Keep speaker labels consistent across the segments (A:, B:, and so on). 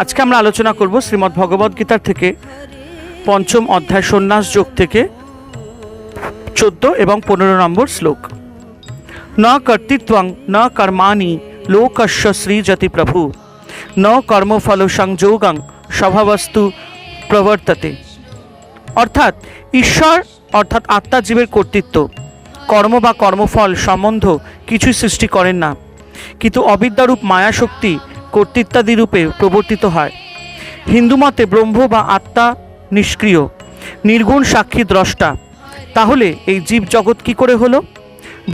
A: আজকে আমরা আলোচনা করব শ্রীমদ্ ভগবদ্গীতার থেকে পঞ্চম অধ্যায় সন্ন্যাস যোগ থেকে চোদ্দ এবং পনেরো নম্বর শ্লোক ন কর্তৃত্বং ন কর্মাণি লোকস্য শ্রীজতি প্রভু ন কর্মফল সংযোগং স্বভাবস্তু প্রবর্ততে অর্থাৎ ঈশ্বর অর্থাৎ আত্মা জীবের কর্তৃত্ব কর্ম বা কর্মফল সম্বন্ধ কিছুই সৃষ্টি করেন না কিন্তু অবিদ্যারূপ মায়াশক্তি কর্তৃত্বাদি রূপে প্রবর্তিত হয় হিন্দু মতে ব্রহ্ম বা আত্মা নিষ্ক্রিয় নির্গুণ সাক্ষী দ্রষ্টা তাহলে এই জীব জগৎ কী করে হলো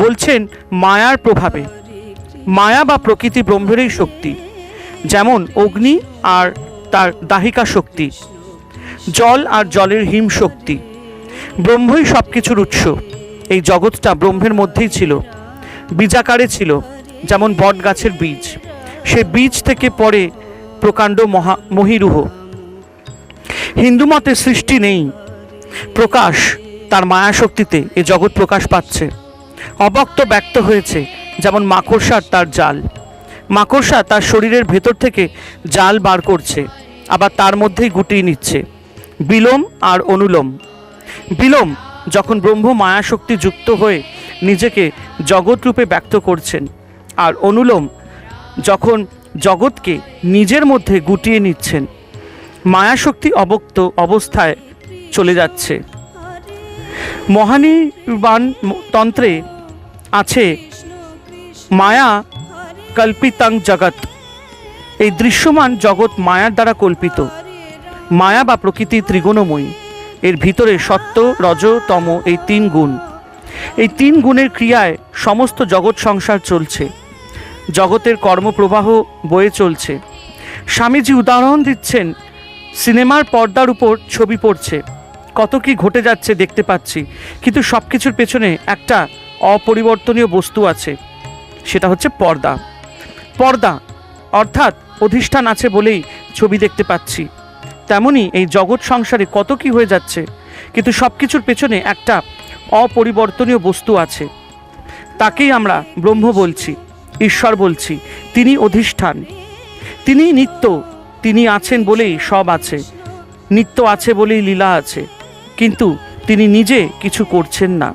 A: বলছেন মায়ার প্রভাবে মায়া বা প্রকৃতি ব্রহ্মেরই শক্তি যেমন অগ্নি আর তার দাহিকা শক্তি জল আর জলের হিম শক্তি ব্রহ্মই সব কিছুর উৎস এই জগৎটা ব্রহ্মের মধ্যেই ছিল বীজাকারে ছিল যেমন বট গাছের বীজ সে বীজ থেকে পড়ে প্রকাণ্ড মহা মহিরুহ হিন্দু মতে সৃষ্টি নেই প্রকাশ তার মায়াশক্তিতে এ জগৎ প্রকাশ পাচ্ছে অবক্ত ব্যক্ত হয়েছে যেমন মাকড়সার তার জাল মাকড়সা তার শরীরের ভেতর থেকে জাল বার করছে আবার তার মধ্যেই গুটিয়ে নিচ্ছে বিলোম আর অনুলোম বিলোম যখন ব্রহ্ম মায়াশক্তি যুক্ত হয়ে নিজেকে জগৎরূপে ব্যক্ত করছেন আর অনুলোম যখন জগৎকে নিজের মধ্যে গুটিয়ে নিচ্ছেন মায়াশক্তি অবক্ত অবস্থায় চলে যাচ্ছে মহানিবান তন্ত্রে আছে মায়া কল্পিতাং জগৎ এই দৃশ্যমান জগৎ মায়ার দ্বারা কল্পিত মায়া বা প্রকৃতি ত্রিগুণময়ী এর ভিতরে সত্য রজতম এই তিন গুণ এই তিন গুণের ক্রিয়ায় সমস্ত জগৎ সংসার চলছে জগতের কর্মপ্রবাহ বয়ে চলছে স্বামীজি উদাহরণ দিচ্ছেন সিনেমার পর্দার উপর ছবি পড়ছে কত কি ঘটে যাচ্ছে দেখতে পাচ্ছি কিন্তু সব কিছুর পেছনে একটা অপরিবর্তনীয় বস্তু আছে সেটা হচ্ছে পর্দা পর্দা অর্থাৎ অধিষ্ঠান আছে বলেই ছবি দেখতে পাচ্ছি তেমনি এই জগৎ সংসারে কত কি হয়ে যাচ্ছে কিন্তু সব কিছুর পেছনে একটা অপরিবর্তনীয় বস্তু আছে তাকেই আমরা ব্রহ্ম বলছি ঈশ্বর বলছি তিনি অধিষ্ঠান তিনি নিত্য তিনি আছেন বলেই সব আছে নিত্য আছে বলেই লীলা আছে কিন্তু তিনি নিজে কিছু করছেন না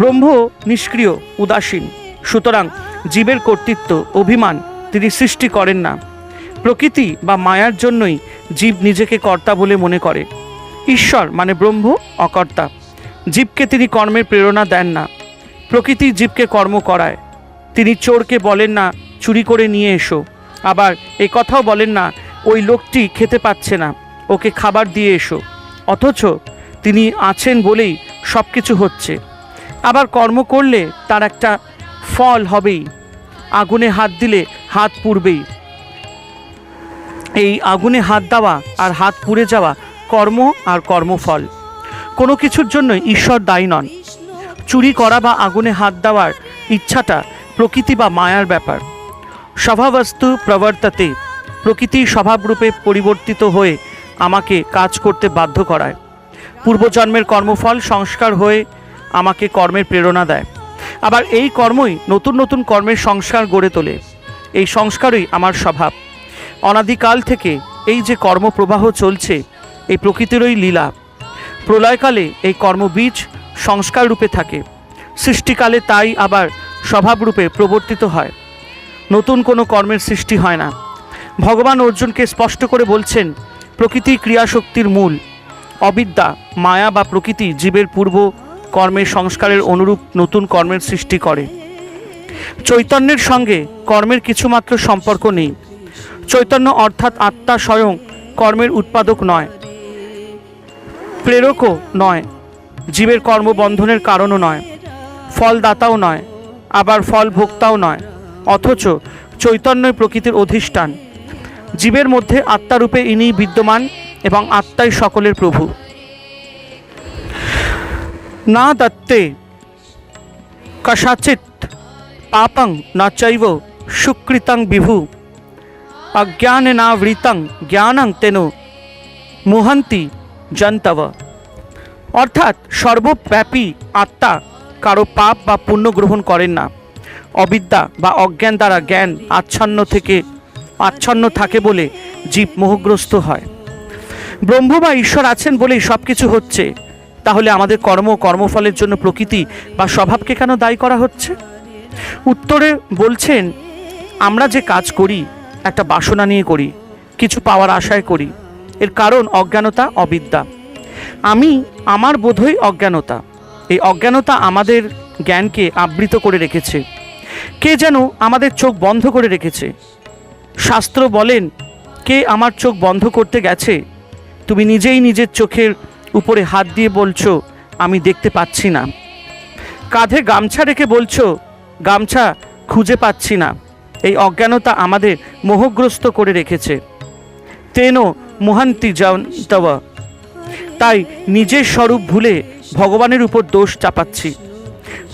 A: ব্রহ্ম নিষ্ক্রিয় উদাসীন সুতরাং জীবের কর্তৃত্ব অভিমান তিনি সৃষ্টি করেন না প্রকৃতি বা মায়ার জন্যই জীব নিজেকে কর্তা বলে মনে করে ঈশ্বর মানে ব্রহ্ম অকর্তা জীবকে তিনি কর্মের প্রেরণা দেন না প্রকৃতি জীবকে কর্ম করায় তিনি চোরকে বলেন না চুরি করে নিয়ে এসো আবার এ কথাও বলেন না ওই লোকটি খেতে পাচ্ছে না ওকে খাবার দিয়ে এসো অথচ তিনি আছেন বলেই সব কিছু হচ্ছে আবার কর্ম করলে তার একটা ফল হবেই আগুনে হাত দিলে হাত পুড়বেই এই আগুনে হাত দেওয়া আর হাত পুড়ে যাওয়া কর্ম আর কর্মফল কোনো কিছুর জন্য ঈশ্বর দায়ী নন চুরি করা বা আগুনে হাত দেওয়ার ইচ্ছাটা প্রকৃতি বা মায়ার ব্যাপার স্বভাবস্তু প্রবর্তাতে প্রকৃতি স্বভাবরূপে পরিবর্তিত হয়ে আমাকে কাজ করতে বাধ্য করায় পূর্বজন্মের কর্মফল সংস্কার হয়ে আমাকে কর্মের প্রেরণা দেয় আবার এই কর্মই নতুন নতুন কর্মের সংস্কার গড়ে তোলে এই সংস্কারই আমার স্বভাব অনাদিকাল থেকে এই যে কর্মপ্রবাহ চলছে এই প্রকৃতিরই লীলা প্রলয়কালে এই কর্মবীজ সংস্কার রূপে থাকে সৃষ্টিকালে তাই আবার স্বভাবরূপে প্রবর্তিত হয় নতুন কোনো কর্মের সৃষ্টি হয় না ভগবান অর্জুনকে স্পষ্ট করে বলছেন প্রকৃতি ক্রিয়াশক্তির মূল অবিদ্যা মায়া বা প্রকৃতি জীবের পূর্ব কর্মের সংস্কারের অনুরূপ নতুন কর্মের সৃষ্টি করে চৈতন্যের সঙ্গে কর্মের কিছুমাত্র সম্পর্ক নেই চৈতন্য অর্থাৎ আত্মা স্বয়ং কর্মের উৎপাদক নয় প্রেরকও নয় জীবের কর্মবন্ধনের কারণও নয় ফলদাতাও নয় আবার ফল ভোক্তাও নয় অথচ চৈতন্যই প্রকৃতির অধিষ্ঠান জীবের মধ্যে আত্মারূপে ইনি বিদ্যমান এবং আত্মাই সকলের প্রভু না দত্তে কসাচিত পাপং না চৈব সুকৃতং বিভু অজ্ঞান না বৃতং জ্ঞানং তেন মুহান্তি জন্তব অর্থাৎ সর্বব্যাপী আত্মা কারো পাপ বা পুণ্য গ্রহণ করেন না অবিদ্যা বা অজ্ঞান দ্বারা জ্ঞান আচ্ছন্ন থেকে আচ্ছন্ন থাকে বলে জীব মোহগ্রস্ত হয় ব্রহ্ম বা ঈশ্বর আছেন বলেই সব কিছু হচ্ছে তাহলে আমাদের কর্ম কর্মফলের জন্য প্রকৃতি বা স্বভাবকে কেন দায়ী করা হচ্ছে উত্তরে বলছেন আমরা যে কাজ করি একটা বাসনা নিয়ে করি কিছু পাওয়ার আশায় করি এর কারণ অজ্ঞানতা অবিদ্যা আমি আমার বোধই অজ্ঞানতা এই অজ্ঞানতা আমাদের জ্ঞানকে আবৃত করে রেখেছে কে যেন আমাদের চোখ বন্ধ করে রেখেছে শাস্ত্র বলেন কে আমার চোখ বন্ধ করতে গেছে তুমি নিজেই নিজের চোখের উপরে হাত দিয়ে বলছো আমি দেখতে পাচ্ছি না কাঁধে গামছা রেখে বলছো গামছা খুঁজে পাচ্ছি না এই অজ্ঞানতা আমাদের মোহগ্রস্ত করে রেখেছে তেন মোহান্তি যান তাই নিজের স্বরূপ ভুলে ভগবানের উপর দোষ চাপাচ্ছি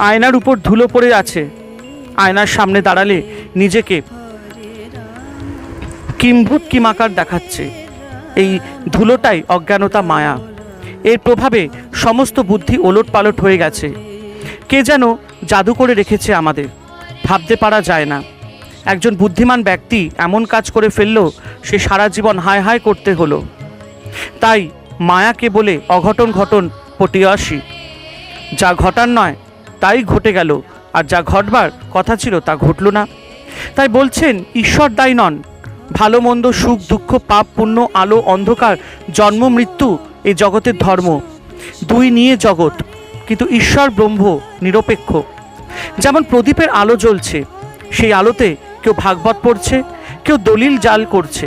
A: আয়নার উপর ধুলো পড়ে আছে আয়নার সামনে দাঁড়ালে নিজেকে কিম্ভূত কিমাকার দেখাচ্ছে এই ধুলোটাই অজ্ঞানতা মায়া এর প্রভাবে সমস্ত বুদ্ধি ওলট পালট হয়ে গেছে কে যেন জাদু করে রেখেছে আমাদের ভাবতে পারা যায় না একজন বুদ্ধিমান ব্যক্তি এমন কাজ করে ফেললো সে সারা জীবন হায় হায় করতে হলো তাই মায়াকে বলে অঘটন ঘটন পটিয়াসী যা ঘটার নয় তাই ঘটে গেল আর যা ঘটবার কথা ছিল তা ঘটল না তাই বলছেন ঈশ্বর দায় নন ভালো মন্দ সুখ দুঃখ পাপ পুণ্য আলো অন্ধকার জন্ম মৃত্যু এই জগতের ধর্ম দুই নিয়ে জগৎ কিন্তু ঈশ্বর ব্রহ্ম নিরপেক্ষ যেমন প্রদীপের আলো জ্বলছে সেই আলোতে কেউ ভাগবত পড়ছে কেউ দলিল জাল করছে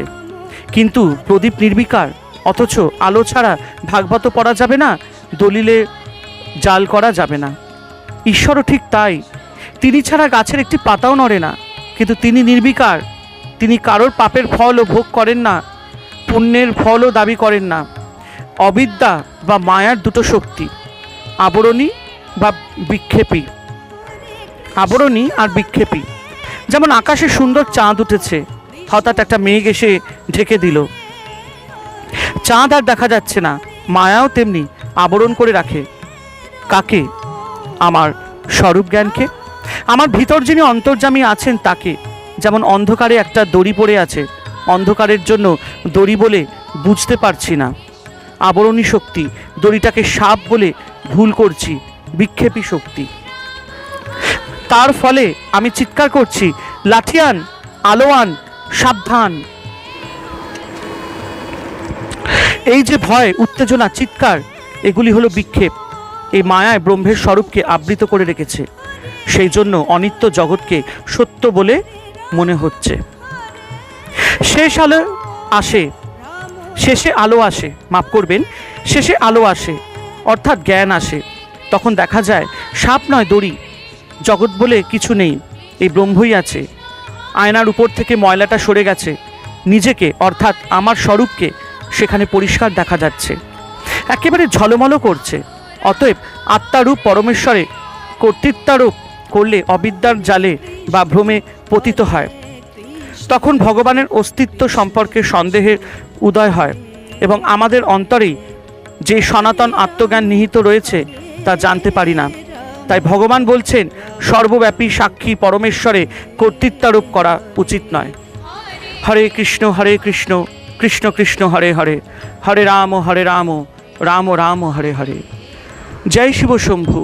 A: কিন্তু প্রদীপ নির্বিকার অথচ আলো ছাড়া ভাগবত পড়া যাবে না দলিলে জাল করা যাবে না ঈশ্বরও ঠিক তাই তিনি ছাড়া গাছের একটি পাতাও নড়ে না কিন্তু তিনি নির্বিকার তিনি কারোর পাপের ফল ও ভোগ করেন না পুণ্যের ফলও দাবি করেন না অবিদ্যা বা মায়ার দুটো শক্তি আবরণী বা বিক্ষেপী আবরণী আর বিক্ষেপী যেমন আকাশে সুন্দর চাঁদ উঠেছে হঠাৎ একটা মেঘ এসে ঢেকে দিল চাঁদ আর দেখা যাচ্ছে না মায়াও তেমনি আবরণ করে রাখে কাকে আমার স্বরূপ জ্ঞানকে আমার ভিতর যিনি অন্তর্জামী আছেন তাকে যেমন অন্ধকারে একটা দড়ি পড়ে আছে অন্ধকারের জন্য দড়ি বলে বুঝতে পারছি না আবরণী শক্তি দড়িটাকে সাপ বলে ভুল করছি বিক্ষেপী শক্তি তার ফলে আমি চিৎকার করছি লাঠিয়ান আলোয়ান সাবধান এই যে ভয় উত্তেজনা চিৎকার এগুলি হলো বিক্ষেপ এই মায়ায় ব্রহ্মের স্বরূপকে আবৃত করে রেখেছে সেই জন্য অনিত্য জগৎকে সত্য বলে মনে হচ্ছে শেষ আলো আসে শেষে আলো আসে মাফ করবেন শেষে আলো আসে অর্থাৎ জ্ঞান আসে তখন দেখা যায় সাপ নয় দড়ি জগৎ বলে কিছু নেই এই ব্রহ্মই আছে আয়নার উপর থেকে ময়লাটা সরে গেছে নিজেকে অর্থাৎ আমার স্বরূপকে সেখানে পরিষ্কার দেখা যাচ্ছে একেবারে ঝলমলো করছে অতএব আত্মারূপ পরমেশ্বরে কর্তৃত্বারূপ করলে অবিদ্যার জালে বা ভ্রমে পতিত হয় তখন ভগবানের অস্তিত্ব সম্পর্কে সন্দেহের উদয় হয় এবং আমাদের অন্তরেই যে সনাতন আত্মজ্ঞান নিহিত রয়েছে তা জানতে পারি না তাই ভগবান বলছেন সর্বব্যাপী সাক্ষী পরমেশ্বরে কর্তৃত্বারোপ করা উচিত নয় হরে কৃষ্ণ হরে কৃষ্ণ কৃষ্ণ কৃষ্ণ হরে হরে হরে রাম হরে রাম রাম রাম হরে হরে জয় শিব শম্ভু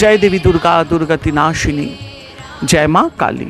A: জয় দেবী দুর্গা দুর্গাতি নাশিনী জয় মা কালী